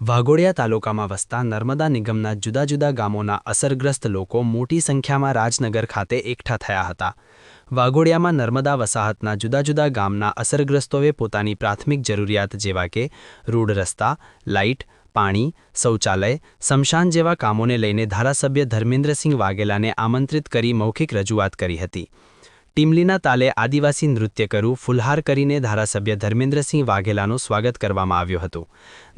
વાઘોડિયા તાલુકામાં વસતા નર્મદા નિગમના જુદા જુદા ગામોના અસરગ્રસ્ત લોકો મોટી સંખ્યામાં રાજનગર ખાતે એકઠા થયા હતા. વાઘોડિયામાં નર્મદા વસાહતના જુદા જુદા ગામના અસરગ્રસ્તોએ પોતાની પ્રાથમિક જરૂરિયાત જેવા કે રોડ રસ્તા, લાઇટ, પાણી, શૌચાલય સ્મશાન જેવા કામોને લઈને ધારાસભ્ય ધર્મેન્દ્રસિંહ વાઘેલાને આમંત્રિત કરી મૌખિક રજૂઆત કરી હતી. ટીમલીના તાલે આદિવાસી નૃત્ય કરું ફુલહાર કરીને ધારાસભ્ય ધર્મેન્દ્રસિંહ વાઘેલાનું સ્વાગત કરવામાં આવ્યું હતું.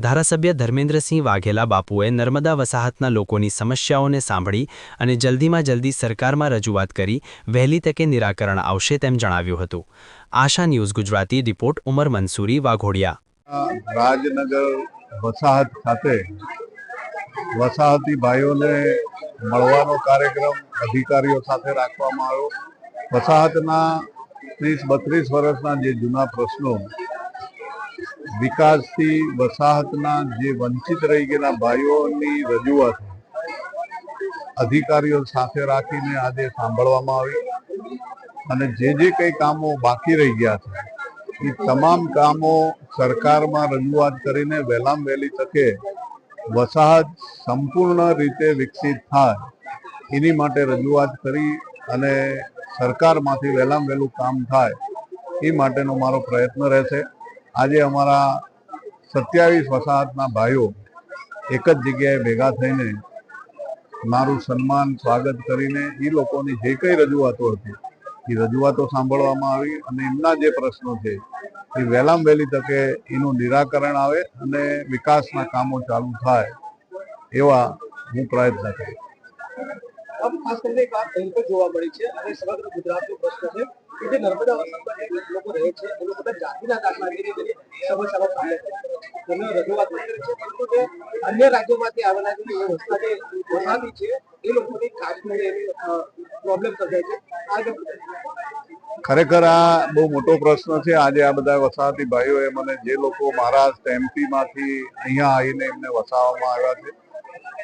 ધારાસભ્ય ધર્મેન્દ્રસિંહ વાઘેલા બાપુએ નર્મદા વસાહતના લોકોની સમસ્યાઓને સાંભળી અને જલ્દીમાં જલ્દી સરકારમાં રજૂઆત કરી, વહેલી તકે નિરાકરણ આવશે તેમ જણાવ્યું હતું. આશા ન્યૂઝ ગુજરાતી, રિપોર્ટ ઉમર મંસૂરી, વાઘોડિયા. રાજનગર વસાહત ખાતે વસાહતી ભાઈઓને મળવાનો કાર્યક્રમ અધિકારીઓ સાથે રાખવામાં આવ્યો. વસાહતના ત્રીસ, બત્રીસ વર્ષના જે જૂના પ્રશ્નો, વિકાસથી વસાહતના જે વંચિત રહી ગયેલા ભાઈઓની રજૂઆત અધિકારીઓ સાથે રાખીને આજે સાંભળવામાં આવી અને જે જે કંઈ કામો બાકી રહી ગયા છે, એ તમામ કામો સરકારમાં રજૂઆત કરીને વહેલામ વહેલી તકે વસાહત સંપૂર્ણ રીતે વિકસિત થાય, એની માટે રજૂઆત કરી અને સરકારમાંથી વહેલામ વહેલું કામ થાય, એ માટેનો મારો પ્રયત્ન રહેશે. આજે અમારા સત્યાવીસ વસાહતના ભાઈઓ એક જ જગ્યાએ ભેગા થઈને મારું સન્માન, સ્વાગત કરીને એ લોકોની જે કંઈ રજૂઆતો હતી, એ રજૂઆતો સાંભળવામાં આવી અને એમના જે પ્રશ્નો છે, એ વહેલામ વહેલી તકે એનું નિરાકરણ આવે અને વિકાસના કામો ચાલુ થાય એવા હું પ્રયત્ન કરીશ. આમ ખાસ કરીને એક વાત ભયંકર જોવા મળી છે અને સમગ્ર ગુજરાતનો પ્રશ્ન છે કે નર્મદા વસંતમાં લોકો રહે છે, એ લોકો જાતિના દાખલા લઈને સમસ્યાનો છે. રજૂઆત કરી છે, પરંતુ જે અન્ય રાજ્યોમાંથી આવેલા છે વસ્તા જે વહાવી છે, એ લોકોની ખાસ કરીને પ્રોબ્લેમ સર્જાય છે. આ ખરેખર આ બહુ મોટો પ્રશ્ન છે. આજે આ બધા વસાહતી ભાઈઓએ મને જે લોકો મારા સ્ટેમ્પીમાંથી અહીંયા આવીને એમને વસાવવામાં આવ્યા છે.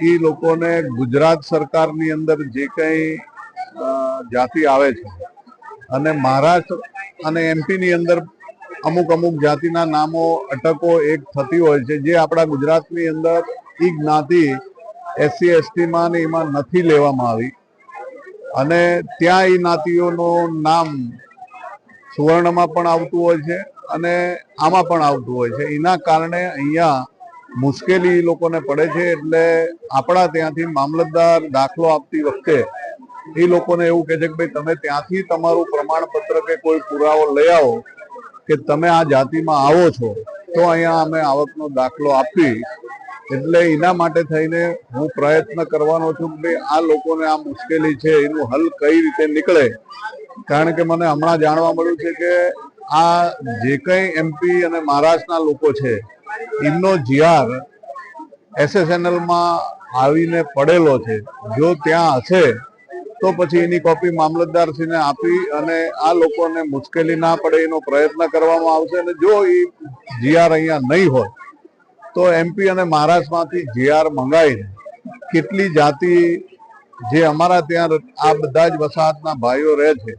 એ લોકોને ગુજરાત સરકારની અંદર જે કંઈ જાતિ આવે છે અને મહારાષ્ટ્ર અને એમપીની અંદર અમુક અમુક જાતિના નામો, અટકો એક થતી હોય છે, જે આપણા ગુજરાતની અંદર એ જ્ઞાતિ એસસી, એસટીમાં ને એમાં નથી લેવામાં આવી. અને ત્યાં એ જ્ઞાતિઓનું નામ સુવર્ણમાં પણ આવતું હોય છે અને આમાં પણ આવતું હોય છે. એના કારણે અહીંયા મુશ્કેલી લોકોને પડે છે એટલે આપણા ત્યાંથી મામલતદાર દાખલો આપતી વખતે એ લોકોને એવું કહે છે કે ભાઈ, તમે ત્યાંથી તમારું પ્રમાણપત્ર કે કોઈ પુરાવો લઈ આવો કે તમે આ જાતિમાં આવો છો, તો અહીંયા અમે આવકનો દાખલો આપી એટલે એના માટે થઈને હું પ્રયત્ન કરવાનો છું કે આ લોકોને આ મુશ્કેલી છે, એનું હલ કઈ રીતે નીકળે? કારણ કે મને હમણાં જાણવા મળ્યું છે કે આ જે કંઈ એમપી અને મહારાષ્ટ્રના લોકો છે એમનો જીઆર એસએસએનએલમાં આવીને પડેલો છે. જો ત્યાં હશે, તો પછી એની કોપી મામલતદારશ્રીને આપી અને આ લોકોને મુશ્કેલી ના પડે એનો પ્રયત્ન કરવામાં આવશે અને જો એ જીઆર અહીંયા નહીં હોય, તો એમપી અને મહારાષ્ટ્રમાંથી જીઆર મંગાવીને કેટલી જાતિ જે અમારા ત્યાં આ બધા જ વસાહતના ભાઈઓ રહે છે,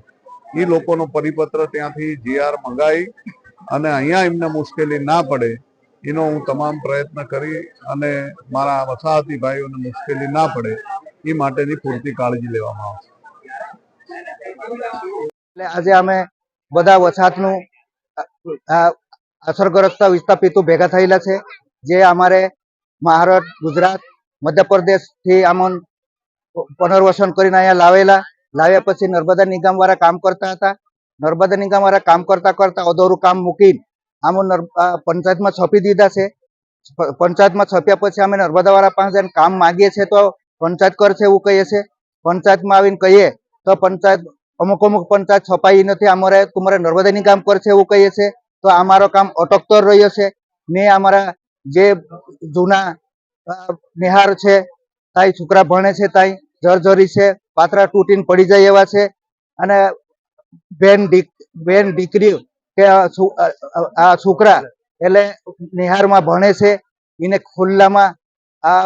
એ લોકોનો પરિપત્ર ત્યાંથી જીઆર મંગાવી અને અહીંયા એમને મુશ્કેલી ના પડે એનો હું તમામ પ્રયત્ન કરી અને મારા વસાહતી ભાઈઓને મુશ્કેલી ના પડે, એ માટેની પૂરતી કાળજી લેવામાં આવશે. એટલે આજે અમે બધા વસાહતનું અસરગ્રસ્ત વિસ્થાપિતો ભેગા થયેલા છે, જે અમારે મહારાષ્ટ્ર ગુજરાત મધ્યપ્રદેશથી આમન પુનર્વસન કરીને અહીંયા લાવેલા, લાવ્યા પછી નર્મદા નિગમ વાળા કામ કરતા હતા. નર્મદા નિગમ વાળા કામ કરતા કરતા અધોરું કામ મૂકીને આમ પંચાયતમાં છપી દીધા છે. પંચાયતમાં છપ્યા પછી અમે નર્મદા વાળા પાસે કામ માગીએ છીએ તો પંચાયત કરશે એવું કહીએ છે પંચાયતમાં આવીને કહીએ તો પંચાયત અમુક અમુક પંચાયત છપાઈ નથી. અમારે તમારે નર્મદાની કામ કરશે એવું કહીએ છે તો અમારો કામ અટકતો રહ્યો છે. ને અમારા જે જૂના નિહાર છે, તાઈ છોકરા ભણે છે, તાઈ જર્જરી છે, પાત્રા તૂટીને પડી જાય એવા છે. અને બેન બેન દીકરી કે આ છોકરા એટલે નિહારમાં ભણે છે એને ખુલ્લામાં આ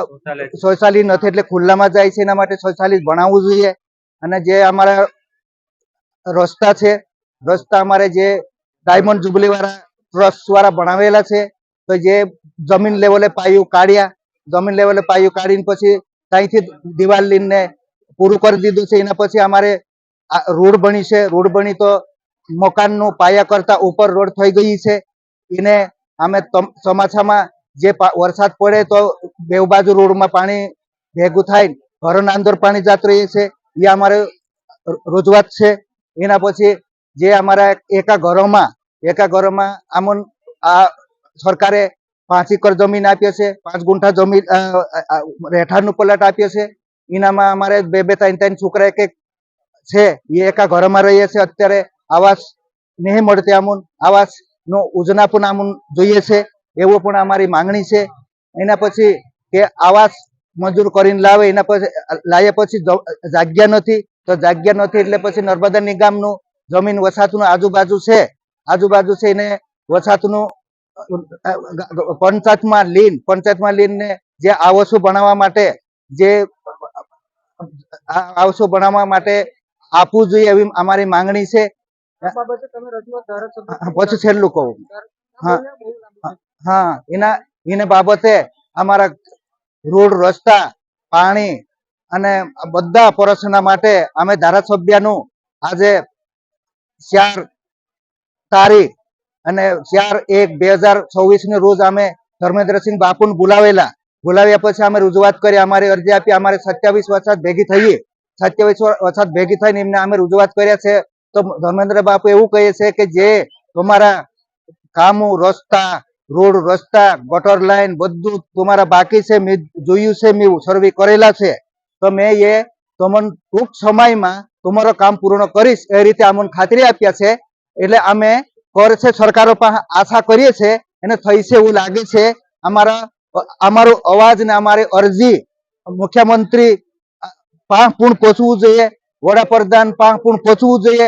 શૌચાલય નથી એટલે ખુલ્લામાં જાય છે એના માટે શૌચાલય ભણાવવું જોઈએ. અને જે અમારા રસ્તા છે રસ્તા અમારે જે ડાયમંડ જુબલી વાળા ટ્રસ્ટ વાળા ભણાવેલા છે તો જે જમીન લેવલે પાયું કાઢ્યા જમીન લેવલે પાયું કાઢીને પછી ત્યાંથી દિવાલ લીને પૂરું કરી દીધું છે એના પછી અમારે આ રોડ બની છે રોડ બની તો મકાનનું પાયા કરતા ઉપર રોડ થઈ ગઈ છે. એને અમે ચોમાસામાં જે વરસાદ પડે તો બે બાજુ રોડમાં પાણી ભેગું થાય, ઘરોના અંદર પાણી જાત રહી છે. એ અમારે રજૂઆત છે. એના પછી જે અમારા એકા ઘરોમાં એકા ઘરોમાં આમન આ સરકારે પાંચ એકર જમીન આપીએ છે, પાંચ ગુંઠા જમીન રહેઠાણનું પ્લોટ આપ્યો છે. એનામાં અમારે બે બે, ત્રણ ત્રણ છોકરા એક એક છે. એ એકા ઘરોમાં રહીએ છે. અત્યારે આવાસ નહીં મળતી આવાસ નો યોજના પણ આમુન જોઈએ છે. એવો પણ અમારી માંગણી છે. એના પછી કે આવાસ મંજૂર કરીને લાવે, એના પછી લાવ્યા પછી જાગ્યા નથી. તો જાગ્યા નથી એટલે પછી નર્મદા નિગમનું જમીન વસાતું આજુબાજુ છે. આજુબાજુ છે એને વસાતનું પંચાયતમાં લીન, પંચાયતમાં લીનને જે આવાસો બનાવવા માટે, જે આવાસો બનાવવા માટે આપવું જોઈએ એવી અમારી માંગણી છે. પછી છેલ્લું કહું. હા. એના એને બાબતે અમારા રોડ રસ્તા પાણી અને બધા પ્રશ્નના માટે અમે ધારાસભ્યનું આજે ચાર તારીખ અને ચાર એક બે હજાર છવ્વીસની રોજ અમે ધર્મેન્દ્રસિંહ બાપુને બોલાવેલા. બોલાવ્યા પછી અમે રજૂઆત કરી અમારી અરજી આપી અમારે સત્યાવીસ વરસાદ ભેગી થઈ. સત્યાવીસ વરસાદ ભેગી થઈને એમને અમે રજૂઆત કર્યા છે. તો ધર્મેન્દ્ર બાપુ એવું કહે છે કે જે તમારા કામો રસ્તા, રોડ રસ્તા, ગટર લાઈન બધું તમારા બાકી છે, મેં જોયું છે, મેં સર્વે કરેલા છે. તો મેં એ તમને ટૂંક સમયમાં તમારો કામ પૂર્ણ કરીશ, એ રીતે અમને ખાતરી આપ્યા છે. એટલે અમે કરે છે, સરકારો પાસે આશા કરીએ છે, એને થઈ છે એવું લાગે છે. અમારા, અમારો અવાજ ને અમારી અરજી મુખ્યમંત્રી પાંખ પૂર્ણ પહોંચવું જોઈએ, વડાપ્રધાન પાંખ પૂર્ણ પહોંચવું જોઈએ.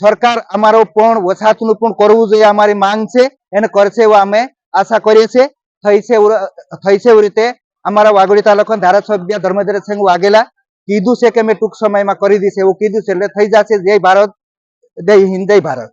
સરકાર અમારો પણ વસાહતનું પણ કરવું જોઈએ, અમારી માંગ છે, એને કરશે એવું અમે આશા કરીએ છીએ. થઈ છે થઈ એવી રીતે અમારા વાઘોડી તાલુકાના ધારાસભ્ય ધર્મેન્દ્રસિંહ વાઘેલા કીધું છે કે મેં ટૂંક સમયમાં કરી દઈશ, એવું કીધું છે, એટલે થઈ જશે. જય ભારત, જય હિન્દ, જય ભારત.